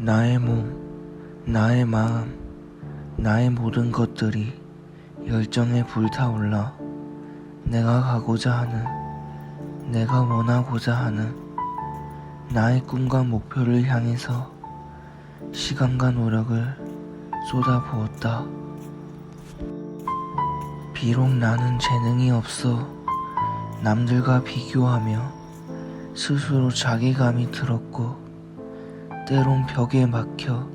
나의 몸, 나의 마음, 나의 모든 것들이 열정에 불타올라 내가 가고자 하는, 내가 원하고자 하는 나의 꿈과 목표를 향해서 시간과 노력을 쏟아부었다. 비록 나는 재능이 없어 남들과 비교하며 스스로 자괴감이 들었고 때론 벽에 막혀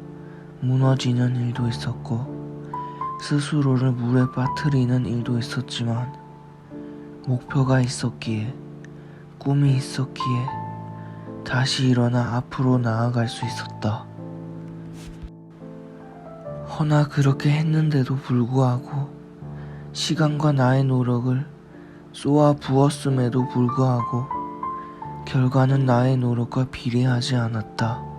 무너지는 일도 있었고 스스로를 물에 빠뜨리는 일도 있었지만 목표가 있었기에 꿈이 있었기에 다시 일어나 앞으로 나아갈 수 있었다. 허나 그렇게 했는데도 불구하고 시간과 나의 노력을 쏘아 부었음에도 불구하고 결과는 나의 노력과 비례하지 않았다.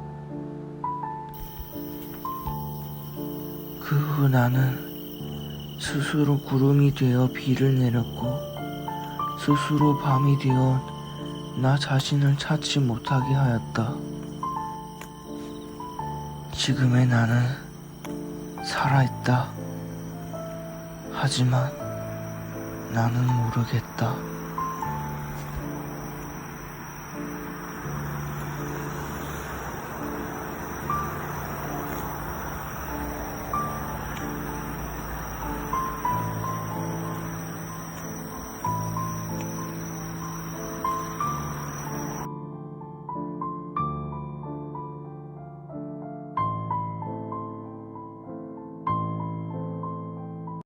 그 후 나는 스스로 구름이 되어 비를 내렸고 스스로 밤이 되어 나 자신을 찾지 못하게 하였다. 지금의 나는 살아있다. 하지만 나는 모르겠다.